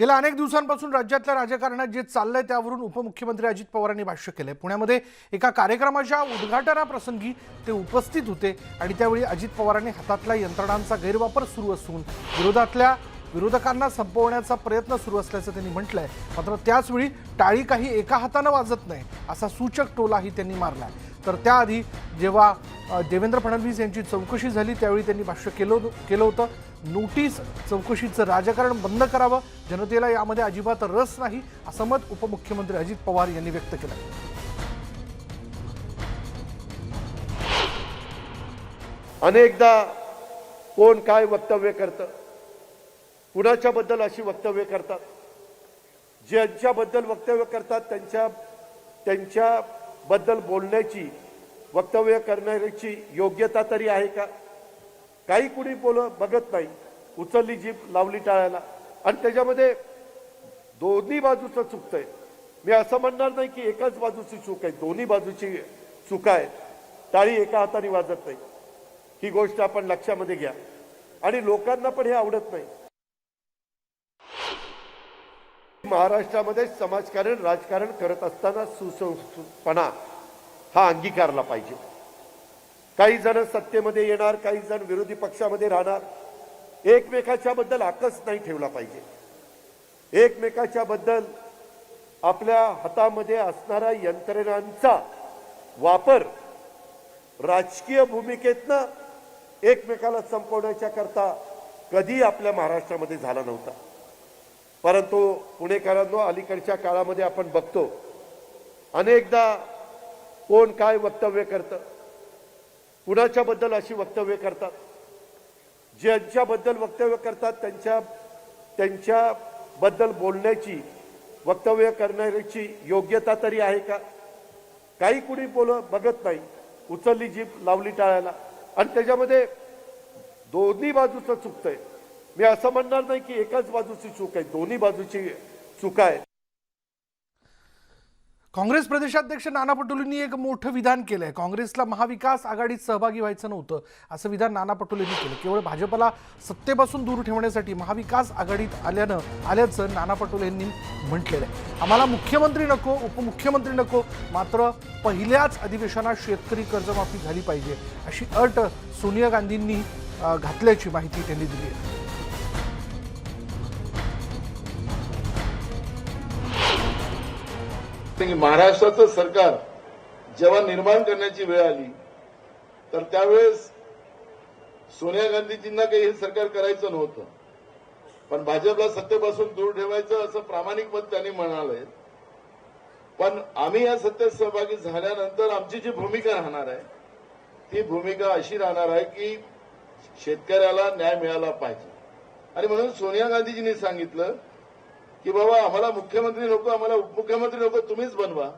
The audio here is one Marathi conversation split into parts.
गेल्या अनेक दिवसांपासून राज्यातल्या राजकारणात जे चाललंय त्यावरून उपमुख्यमंत्री अजित पवारांनी भाष्य केलंय. पुण्यामध्ये एका कार्यक्रमाच्या उद्घाटनाप्रसंगी ते उपस्थित होते आणि त्यावेळी अजित पवारांनी हातातल्या यंत्रणांचा गैरवापर सुरू असून विरोधातल्या विरोधकांना संपवण्याचा प्रयत्न सुरू असल्याचं त्यांनी म्हटलंय. मात्र त्याचवेळी टाळी काही एका हातानं वाजत नाही असा सूचक टोलाही त्यांनी मारलाय. तर त्याआधी जेव्हा देवेंद्र फडणवीस यांची चौकशी झाली त्यावेळी त्यांनी भाष्य केलं होतं- केलं होतं. नोटीस चौकशीचं राजकारण बंद करावं. जनतेला यामध्ये अजिबात रस नाही असं मत उपमुख्यमंत्री अजित पवार यांनी व्यक्त केलं. अनेकदा कोण काय वक्तव्य करतं कुणाच्याबद्दल अशी वक्तव्य करतात? ज्यांच्याबद्दल वक्तव्य करतात त्यांच्या त्यांच्या बद्दल बोलण्याची वक्तव्य करण्याची योग्यता तरी आहे का? काही कुणी बोल बघत नाही. उचलली जीप लावली टाळायला. आणि त्याच्यामध्ये दोन्ही बाजूचं चुकतंय मी असं म्हणणार नाही की एकाच बाजूची चूक आहे. दोन्ही बाजूची चूक आहे. टाळी एका हाताने वाजत नाही. ही गोष्ट आपण लक्षामध्ये घ्या. आणि लोकांना पण हे आवडत नाही. महाराष्ट्रामध्ये समाजकारण राजकारण करत असताना सुसंस्कृतपणा हा अंगीकारला पाहिजे. काही जण सत्तेमध्ये येणार काही जण विरोधी पक्षामध्ये राहणार. एकमेकाच्या बद्दल आकस नाही ठेवला पाहिजे. एकमेकाच्या बद्दल आपल्या हातामध्ये असणाऱ्या यंत्रणांचा वापर राजकीय भूमिकेतनं एकमेकाला संपवण्याच्या करता कधी आपल्या महाराष्ट्रामध्ये झाला नव्हता. परंतु पुणेकरांनो अलीकडच्या काळामध्ये आपण बघतो अनेकदा कोण काय वक्तव्य करतं कुणाच्याबद्दल अशी वक्तव्य करतात ज्यांच्याबद्दल वक्तव्य करतात त्यांच्या त्यांच्याबद्दल बोलण्याची वक्तव्य करण्याची योग्यता तरी आहे का? काही कुणी बोल बघत नाही उचलली जीप लावली टाळायला. आणि त्याच्यामध्ये दोन्ही बाजूचं चुकतंय. मी असं म्हणणार नाही की एकाच बाजूची चूक आहे दोन्ही बाजूची चूक आहे. काँग्रेस प्रदेशाध्यक्ष नाना पटोलेंनी एक मोठं विधान केलंय. काँग्रेसला महाविकास आघाडीत सहभागी व्हायचं नव्हतं असं विधान नाना पटोलेंनी केलं. केवळ भाजपला सत्तेपासून दूर ठेवण्यासाठी महाविकास आघाडीत आल्यानं आल्याचं नाना पटोलेंनी म्हटलेलं आहे. आम्हाला मुख्यमंत्री नको उपमुख्यमंत्री नको मात्र पहिल्याच अधिवेशनात शेतकरी कर्जमाफी झाली पाहिजे अशी अट सोनिया गांधींनी घातल्याची माहिती त्यांनी दिली आहे. की महाराष्ट्राचं सरकार जेव्हा निर्माण करण्याची वेळ आली तर त्यावेळेस सोनिया गांधीजींना काही हे सरकार करायचं नव्हतं. पण भाजपला सत्तेपासून दूर ठेवायचं असं प्रामाणिक मत त्यांनी म्हणाले पण आम्ही या सत्तेत सहभागी झाल्यानंतर आमची जी भूमिका राहणार आहे ती भूमिका अशी राहणार आहे की शेतकऱ्याला न्याय मिळाला पाहिजे. आणि म्हणून सोनिया गांधीजींनी सांगितलं की बाबा आम्हाला मुख्यमंत्री नको आम्हाला उपमुख्यमंत्री नको तुम्हीच बनवा.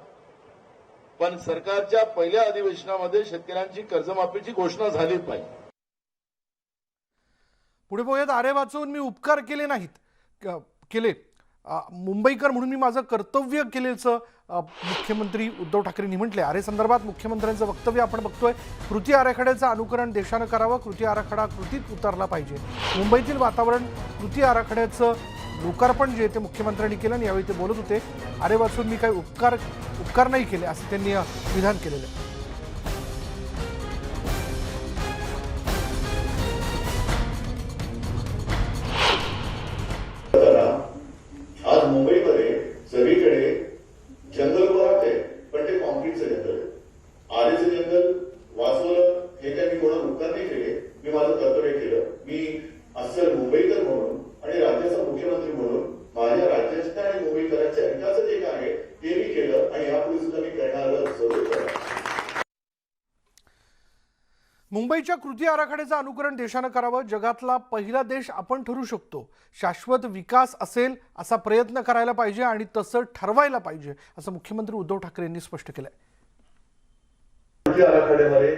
पण सरकारच्या पहिल्या अधिवेशनामध्ये शेतकऱ्यांची कर्जमाफीची घोषणा झाली पाहिजे. पुढे पोह्यात आरे वाचवून मी उपकार केले नाहीत. केले. मुंबईकर म्हणून मी माझं कर्तव्य केल्याचं मुख्यमंत्री उद्धव ठाकरेंनी म्हटले आरे संदर्भात मुख्यमंत्र्यांचं वक्तव्य आपण बघतोय. कृती आराखड्याचं अनुकरण देशानं करावं कृती आराखडा कृतीत उतरला पाहिजे. मुंबईतील वातावरण कृती आराखड्याचं लोकार्पण जे ते मुख्यमंत्र्यांनी केलं आणि यावेळी ते बोलत होते अरे वाचून मी काही उपकार उपकार नाही केले असं त्यांनी विधान केलेलं आहे. मुंबईच्या कृती आराखड्याचं अनुकरण देशानं करावं जगातला पहिला देश आपण ठरू शकतो. शाश्वत विकास असेल असा प्रयत्न करायला पाहिजे आणि तसं ठरवायला पाहिजे असं मुख्यमंत्री उद्धव ठाकरे यांनी स्पष्ट केलंय. कृती आराखड्यामध्ये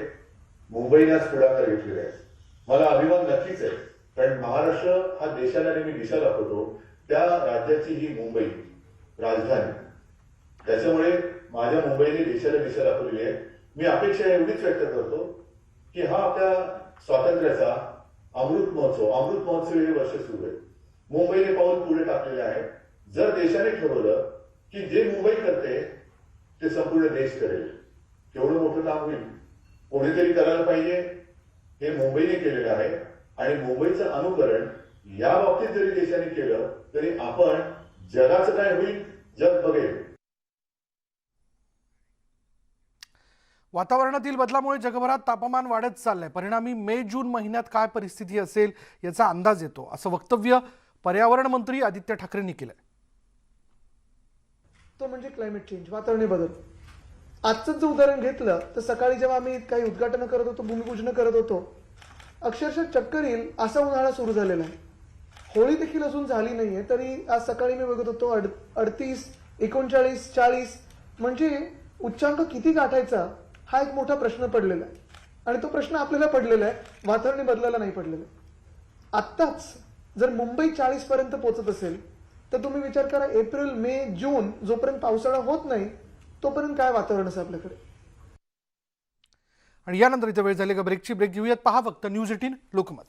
मुंबईलाच पुढाकार घेतलेला आहे. मला अभिमान नक्कीच आहे कारण महाराष्ट्र हा देशाला नेहमी दिशा दाखवतो. त्या राज्याची ही मुंबई राजधानी. त्याच्यामुळे माझ्या मुंबईने देशाला दिशा दाखवलेली आहे. मी अपेक्षा एवढीच व्यक्त करतो की हा आपल्या स्वातंत्र्याचा अमृत महोत्सव अमृत महोत्सव हे वर्ष सुरू आहे. मुंबईने पाऊल पुढे टाकलेले आहे. जर देशाने ठरवलं की जे मुंबई करते ते संपूर्ण देश करेल. केवढं मोठं काम होईल? कोणीतरी करायला पाहिजे? हे मुंबईने केलेलं आहे. आणि मुंबईचं अनुकरण या बाबतीत जरी देशाने केलं तरी आपण जगाचं काय होईल? जग बघेल. वातावरणातील बदलामुळे जगभरात तापमान वाढत चाललंय. परिणामी मे जून महिन्यात काय परिस्थिती असेल याचा अंदाज येतो असं वक्तव्य पर्यावरण मंत्री आदित्य ठाकरेंनी केलंय. तो म्हणजे क्लायमेट चेंज वातावरणीय बदल. आजचं जर उदाहरण घेतलं तर सकाळी जेव्हा आम्ही काही उद्घाटन करत होतो भूमिपूजन करत होतो अक्षरशः चक्कर येईल असा उन्हाळा सुरू झालेला आहे. होळी देखील अजून झाली नाहीये तरी आज सकाळी मी बघत होतो अड अडतीस एकोणचाळीस चाळीस म्हणजे उच्चांक किती गाठायचा हा एक मोठा प्रश्न पडलेला आहे. आणि तो प्रश्न आपल्याला पडलेला आहे. वातावरणी बदलायला नाही पडलेला आहे. आत्ताच जर मुंबई चाळीस पर्यंत असेल तर तुम्ही विचार करा एप्रिल मे जून जोपर्यंत पावसाळा होत नाही तोपर्यंत काय वातावरण असेल आपल्याकडे? आणि यानंतर इथे वेळ झाली का ब्रेकची ब्रेक घेऊयात. पहा फक्त न्यूज एटीन लोकमत.